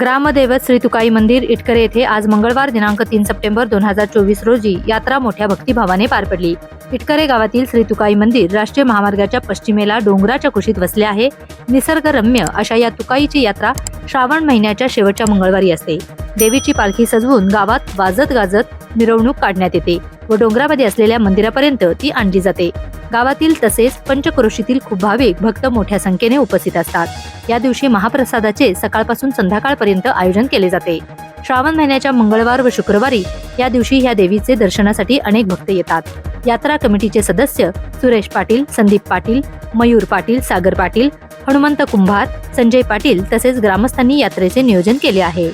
ग्रामदैवत श्री तुकाई मंदिर इटकरे येथे आज मंगळवार दिनांक तीन सप्टेंबर दोन हजार चोवीस रोजी यात्रा मोठ्या भक्तिभावाने पार पडली. इटकरे गावातील श्री तुकाई मंदिर राष्ट्रीय महामार्गाच्या पश्चिमेला डोंगराच्या कुशीत वसले आहे. निसर्गरम्य अशा या तुकाईची यात्रा श्रावण महिन्याच्या शेवटच्या मंगळवारी असते. देवीची पालखी सजवून गावात वाजत गाजत मिरवणूक काढण्यात येते व डोंगरामध्ये असलेल्या मंदिरापर्यंत ती आणली जाते. गावातील तसेच पंचक्रोशीतील खूप भाविक भक्त मोठ्या संख्येने उपस्थित असतात. या दिवशी महाप्रसादाचे सकाळपासून संध्याकाळपर्यंत आयोजन केले जाते. श्रावण महिन्याच्या मंगळवार व शुक्रवारी या दिवशी ह्या देवीचे दर्शनासाठी अनेक भक्त येतात. यात्रा कमिटीचे सदस्य सुरेश पाटील संदीप पाटील मयूर पाटील सागर पाटील हनुमंत कुंभार संजय पाटील तसेच ग्रामस्थांनी यात्रेचे नियोजन केले आहे.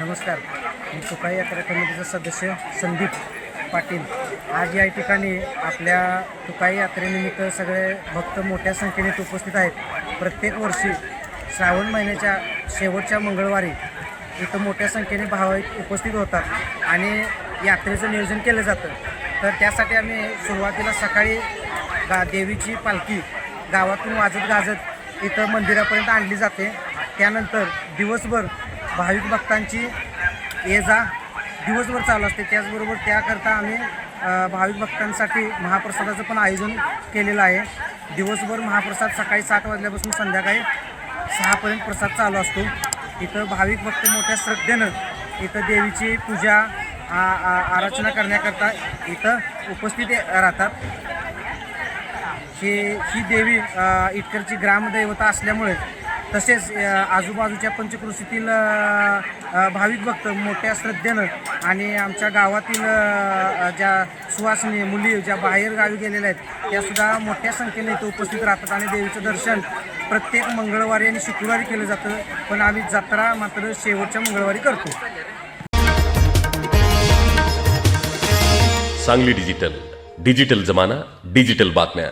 नमस्कार. मी यात्रा कमिटीचा सदस्य संदीप पाटील. आज या ठिकाणी आपल्या तुकाई यात्रेनिमित्त सगळे भक्त मोठ्या संख्येने उपस्थित आहेत. प्रत्येक वर्षी श्रावण महिन्याच्या शेवटच्या मंगळवारी इथं मोठ्या संख्येने भाविक उपस्थित होतात आणि यात्रेचं नियोजन केलं जातं. तर त्यासाठी आम्ही सुरुवातीला सकाळी गा देवीची पालखी गावातून वाजत गाजत इथं मंदिरापर्यंत आणली जाते. त्यानंतर दिवसभर भाविक भक्तांची ये जा दिवसभर चालू असते. त्याचबरोबर त्याकरता आम्ही भाविक भक्तांसाठी महाप्रसादाचं पण आयोजन केलेलं आहे. दिवसभर महाप्रसाद सकाळी सात वाजल्यापासून संध्याकाळी सहापर्यंत प्रसाद चालू असतो. इथं भाविक भक्त मोठ्या श्रद्धेनं इथं देवीची पूजा आ- करण्याकरता इथं उपस्थित राहतात. ही ही देवी इटकरची ग्रामदैवता असल्यामुळे तसेच आजूबाजूच्या पंचकृषीतील भाविक भक्त मोठ्या श्रद्धेनं आणि आमच्या गावातील ज्या सुवासिनी मुली ज्या बाहेर गावी गेलेल्या आहेत त्यासुद्धा मोठ्या संख्येने इथं उपस्थित राहतात आणि देवीचं दर्शन प्रत्येक मंगळवारी आणि शुक्रवारी केलं जातं. पण आम्ही जत्रा मात्र शेवटच्या मंगळवारी करतो. सांगली डिजिटल. डिजिटल जमाना डिजिटल बातम्या.